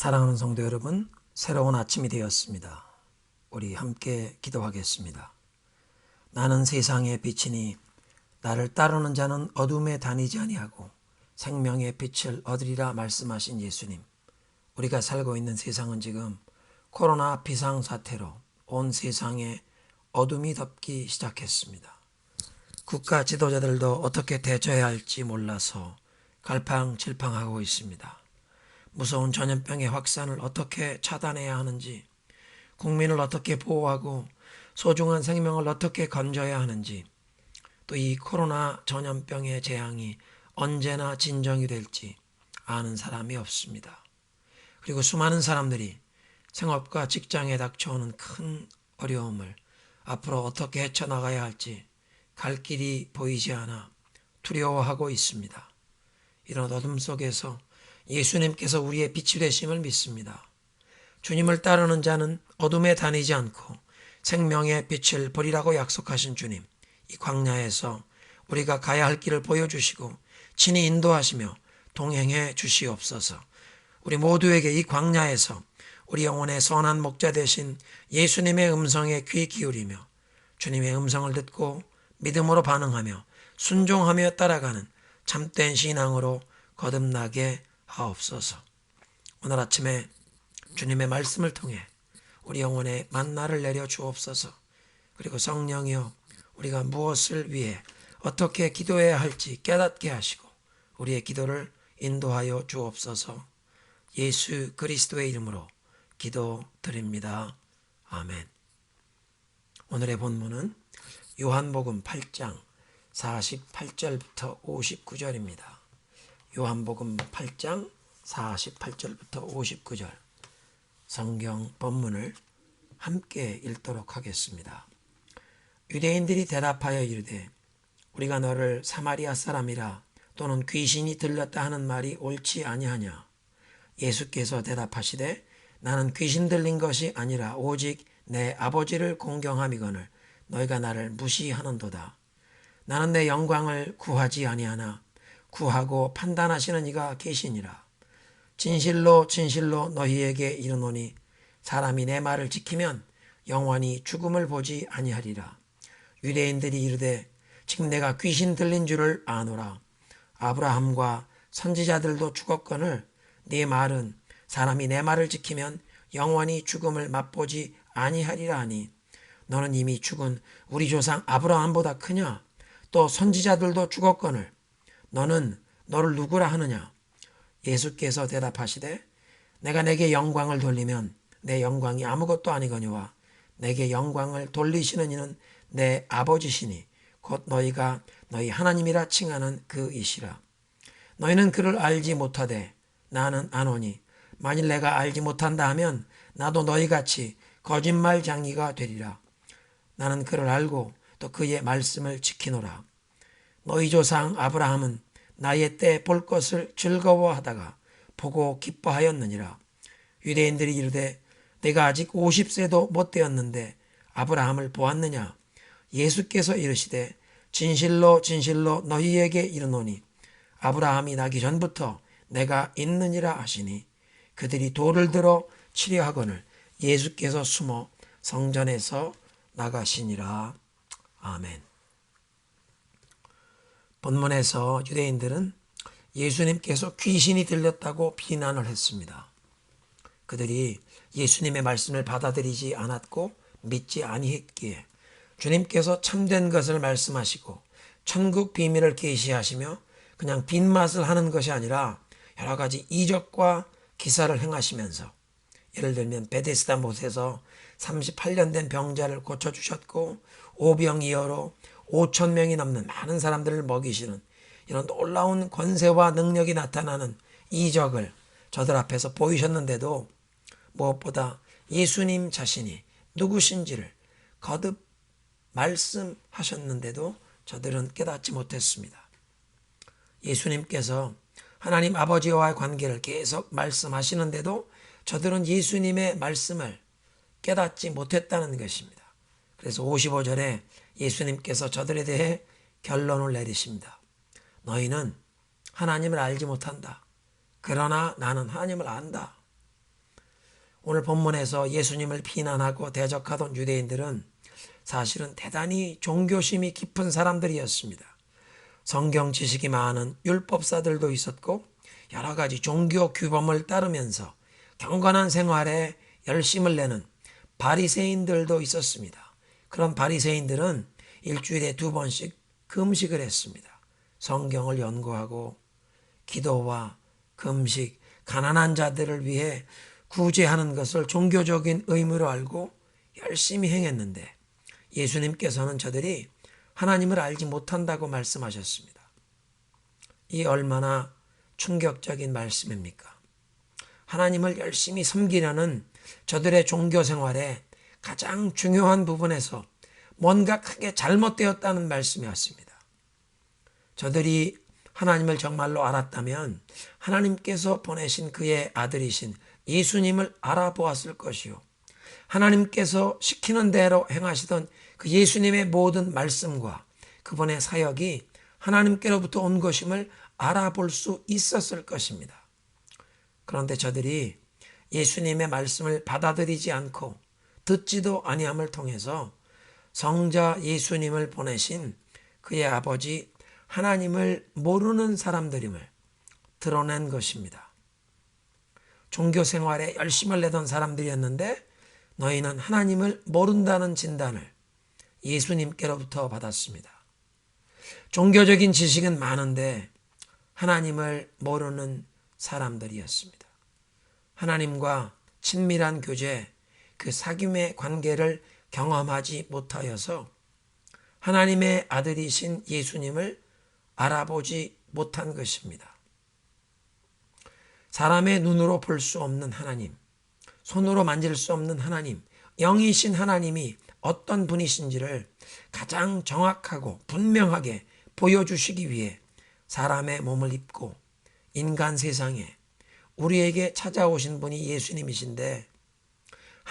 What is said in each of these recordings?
사랑하는 성도 여러분, 새로운 아침이 되었습니다. 우리 함께 기도하겠습니다. 나는 세상의 빛이니 나를 따르는 자는 어둠에 다니지 아니하고 생명의 빛을 얻으리라 말씀하신 예수님. 우리가 살고 있는 세상은 지금 코로나 비상 사태로 온 세상에 어둠이 덮기 시작했습니다. 국가 지도자들도 어떻게 대처해야 할지 몰라서 갈팡질팡하고 있습니다. 무서운 전염병의 확산을 어떻게 차단해야 하는지, 국민을 어떻게 보호하고 소중한 생명을 어떻게 건져야 하는지, 또 이 코로나 전염병의 재앙이 언제나 진정이 될지 아는 사람이 없습니다. 그리고 수많은 사람들이 생업과 직장에 닥쳐오는 큰 어려움을 앞으로 어떻게 헤쳐나가야 할지 갈 길이 보이지 않아 두려워하고 있습니다. 이런 어둠 속에서 예수님께서 우리의 빛이 되심을 믿습니다. 주님을 따르는 자는 어둠에 다니지 않고 생명의 빛을 보리라고 약속하신 주님, 이 광야에서 우리가 가야 할 길을 보여주시고 친히 인도하시며 동행해 주시옵소서. 우리 모두에게 이 광야에서 우리 영혼의 선한 목자 되신 예수님의 음성에 귀 기울이며 주님의 음성을 듣고 믿음으로 반응하며 순종하며 따라가는 참된 신앙으로 거듭나게 하옵소서. 오늘 아침에 주님의 말씀을 통해 우리 영혼에 만나를 내려 주옵소서. 그리고 성령이여 우리가 무엇을 위해 어떻게 기도해야 할지 깨닫게 하시고 우리의 기도를 인도하여 주옵소서. 예수 그리스도의 이름으로 기도드립니다. 아멘. 오늘의 본문은 요한복음 8장 48절부터 59절입니다. 요한복음 8장 48절부터 59절 성경 본문을 함께 읽도록 하겠습니다. 유대인들이 대답하여 이르되 우리가 너를 사마리아 사람이라 또는 귀신이 들렸다 하는 말이 옳지 아니하냐 예수께서 대답하시되 나는 귀신 들린 것이 아니라 오직 내 아버지를 공경함이거늘 너희가 나를 무시하는도다 나는 내 영광을 구하지 아니하나 구하고 판단하시는 이가 계시니라. 진실로 진실로 너희에게 이르노니 사람이 내 말을 지키면 영원히 죽음을 보지 아니하리라. 유대인들이 이르되 지금 내가 귀신 들린 줄을 아노라. 아브라함과 선지자들도 죽었거늘 네 말은 사람이 내 말을 지키면 영원히 죽음을 맛보지 아니하리라 하니 너는 이미 죽은 우리 조상 아브라함보다 크냐? 또 선지자들도 죽었거늘 너는 너를 누구라 하느냐? 예수께서 대답하시되 내가 내게 영광을 돌리면 내 영광이 아무것도 아니거니와 내게 영광을 돌리시는 이는 내 아버지시니 곧 너희가 너희 하나님이라 칭하는 그이시라. 너희는 그를 알지 못하되 나는 아노니 만일 내가 알지 못한다 하면 나도 너희 같이 거짓말 장이가 되리라. 나는 그를 알고 또 그의 말씀을 지키노라 너희 조상 아브라함은 나의 때 볼 것을 즐거워하다가 보고 기뻐하였느니라 유대인들이 이르되 내가 아직 50세도 못 되었는데 아브라함을 보았느냐 예수께서 이르시되 진실로 진실로 너희에게 이르노니 아브라함이 나기 전부터 내가 있느니라 하시니 그들이 돌을 들어 치려 하거늘 예수께서 숨어 성전에서 나가시니라. 아멘. 본문에서 유대인들은 예수님께서 귀신이 들렸다고 비난을 했습니다. 그들이 예수님의 말씀을 받아들이지 않았고 믿지 아니했기에 주님께서 참된 것을 말씀하시고 천국 비밀을 계시하시며 그냥 빈맛을 하는 것이 아니라 여러 가지 이적과 기사를 행하시면서 예를 들면 베데스다 못에서 38년 된 병자를 고쳐주셨고 오병이어로 5천 명이 넘는 많은 사람들을 먹이시는 이런 놀라운 권세와 능력이 나타나는 이적을 저들 앞에서 보이셨는데도 무엇보다 예수님 자신이 누구신지를 거듭 말씀하셨는데도 저들은 깨닫지 못했습니다. 예수님께서 하나님 아버지와의 관계를 계속 말씀하시는데도 저들은 예수님의 말씀을 깨닫지 못했다는 것입니다. 그래서 55절에 예수님께서 저들에 대해 결론을 내리십니다. 너희는 하나님을 알지 못한다. 그러나 나는 하나님을 안다. 오늘 본문에서 예수님을 비난하고 대적하던 유대인들은 사실은 대단히 종교심이 깊은 사람들이었습니다. 성경 지식이 많은 율법사들도 있었고 여러 가지 종교 규범을 따르면서 경건한 생활에 열심을 내는 바리새인들도 있었습니다. 그런 바리새인들은 일주일에 두 번씩 금식을 했습니다. 성경을 연구하고 기도와 금식, 가난한 자들을 위해 구제하는 것을 종교적인 의무로 알고 열심히 행했는데 예수님께서는 저들이 하나님을 알지 못한다고 말씀하셨습니다. 이 얼마나 충격적인 말씀입니까? 하나님을 열심히 섬기려는 저들의 종교 생활에 가장 중요한 부분에서 뭔가 크게 잘못되었다는 말씀이었습니다. 저들이 하나님을 정말로 알았다면 하나님께서 보내신 그의 아들이신 예수님을 알아보았을 것이요. 하나님께서 시키는 대로 행하시던 그 예수님의 모든 말씀과 그분의 사역이 하나님께로부터 온 것임을 알아볼 수 있었을 것입니다. 그런데 저들이 예수님의 말씀을 받아들이지 않고 듣지도 아니함을 통해서 성자 예수님을 보내신 그의 아버지 하나님을 모르는 사람들임을 드러낸 것입니다. 종교 생활에 열심을 내던 사람들이었는데 너희는 하나님을 모른다는 진단을 예수님께로부터 받았습니다. 종교적인 지식은 많은데 하나님을 모르는 사람들이었습니다. 하나님과 친밀한 교제, 그 사귐의 관계를 경험하지 못하여서 하나님의 아들이신 예수님을 알아보지 못한 것입니다. 사람의 눈으로 볼 수 없는 하나님, 손으로 만질 수 없는 하나님, 영이신 하나님이 어떤 분이신지를 가장 정확하고 분명하게 보여주시기 위해 사람의 몸을 입고 인간 세상에 우리에게 찾아오신 분이 예수님이신데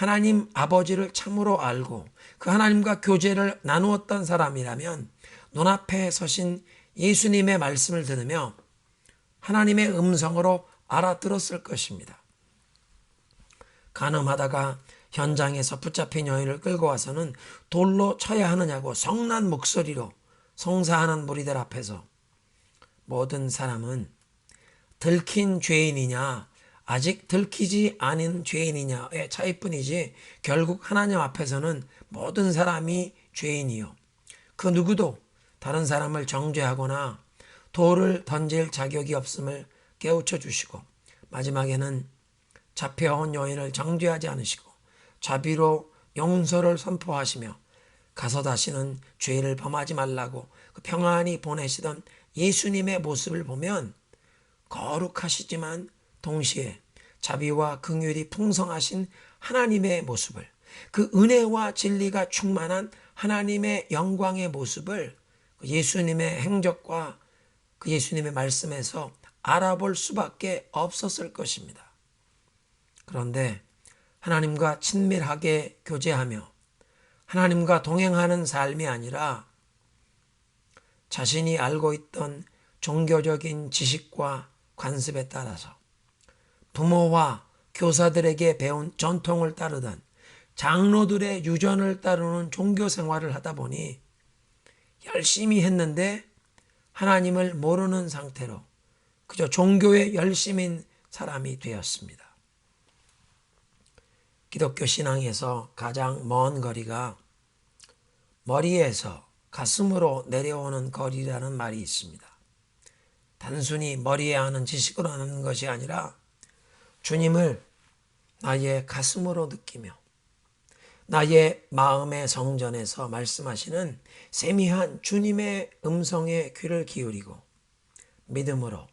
하나님 아버지를 참으로 알고 그 하나님과 교제를 나누었던 사람이라면 눈앞에 서신 예수님의 말씀을 들으며 하나님의 음성으로 알아들었을 것입니다. 가늠하다가 현장에서 붙잡힌 여인을 끌고 와서는 돌로 쳐야 하느냐고 성난 목소리로 송사하는 무리들 앞에서 모든 사람은 들킨 죄인이냐 아직 들키지 않은 죄인이냐의 차이뿐이지 결국 하나님 앞에서는 모든 사람이 죄인이요. 그 누구도 다른 사람을 정죄하거나 돌을 던질 자격이 없음을 깨우쳐 주시고 마지막에는 잡혀온 여인을 정죄하지 않으시고 자비로 용서를 선포하시며 가서 다시는 죄를 범하지 말라고 그 평안히 보내시던 예수님의 모습을 보면 거룩하시지만 동시에 자비와 긍휼이 풍성하신 하나님의 모습을 그 은혜와 진리가 충만한 하나님의 영광의 모습을 그 예수님의 행적과 그 예수님의 말씀에서 알아볼 수밖에 없었을 것입니다. 그런데 하나님과 친밀하게 교제하며 하나님과 동행하는 삶이 아니라 자신이 알고 있던 종교적인 지식과 관습에 따라서 부모와 교사들에게 배운 전통을 따르던 장로들의 유전을 따르는 종교 생활을 하다 보니 열심히 했는데 하나님을 모르는 상태로 그저 종교에 열심인 사람이 되었습니다. 기독교 신앙에서 가장 먼 거리가 머리에서 가슴으로 내려오는 거리라는 말이 있습니다. 단순히 머리에 하는 지식으로 하는 것이 아니라 주님을 나의 가슴으로 느끼며 나의 마음의 성전에서 말씀하시는 세미한 주님의 음성에 귀를 기울이고 믿음으로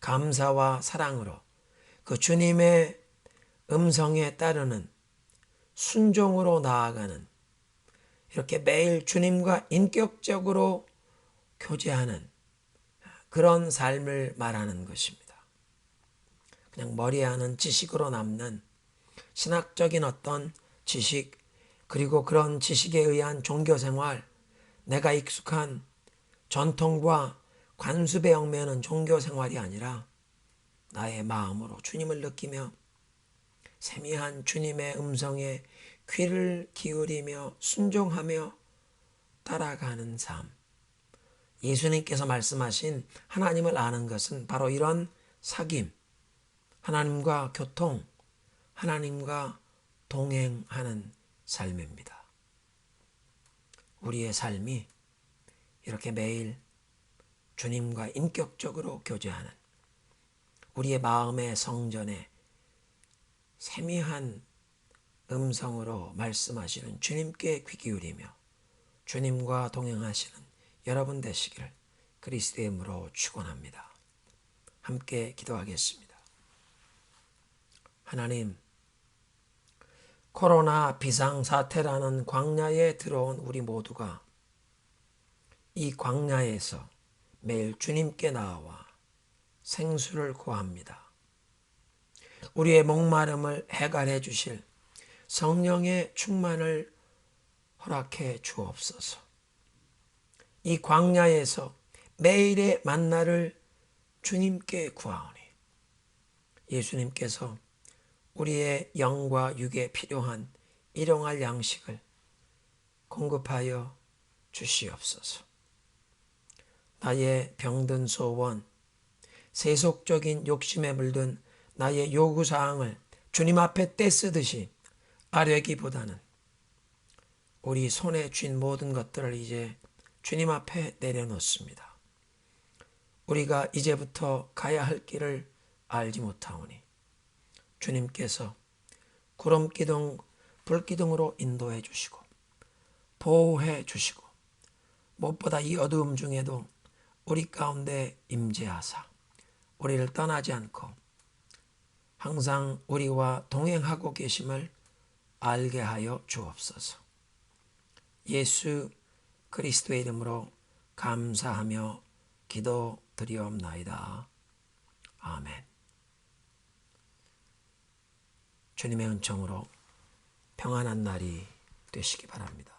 감사와 사랑으로 그 주님의 음성에 따르는 순종으로 나아가는 이렇게 매일 주님과 인격적으로 교제하는 그런 삶을 말하는 것입니다. 그냥 머리에 하는 지식으로 남는 신학적인 어떤 지식, 그리고 그런 지식에 의한 종교 생활, 내가 익숙한 전통과 관습에 얽매는 종교 생활이 아니라 나의 마음으로 주님을 느끼며 세미한 주님의 음성에 귀를 기울이며 순종하며 따라가는 삶. 예수님께서 말씀하신 하나님을 아는 것은 바로 이런 사귐, 하나님과 교통, 하나님과 동행하는 삶입니다. 우리의 삶이 이렇게 매일 주님과 인격적으로 교제하는 우리의 마음의 성전에 세미한 음성으로 말씀하시는 주님께 귀 기울이며 주님과 동행하시는 여러분 되시기를 그리스도의 이름으로 축원합니다. 함께 기도하겠습니다. 하나님 코로나 비상사태라는 광야에 들어온 우리 모두가 이 광야에서 매일 주님께 나와 생수를 구합니다. 우리의 목마름을 해갈해 주실 성령의 충만을 허락해 주옵소서. 이 광야에서 매일의 만나를 주님께 구하오니 예수님께서 우리의 영과 육에 필요한 일용할 양식을 공급하여 주시옵소서. 나의 병든 소원, 세속적인 욕심에 물든 나의 요구사항을 주님 앞에 떼쓰듯이 아뢰기보다는 우리 손에 쥔 모든 것들을 이제 주님 앞에 내려놓습니다. 우리가 이제부터 가야 할 길을 알지 못하오니 주님께서 구름 기둥, 불 기둥으로 인도해 주시고 보호해 주시고 무엇보다 이 어두움 중에도 우리 가운데 임재하사 우리를 떠나지 않고 항상 우리와 동행하고 계심을 알게 하여 주옵소서. 예수 그리스도의 이름으로 감사하며 기도드리옵나이다. 아멘. 주님의 은총으로 평안한 날이 되시기 바랍니다.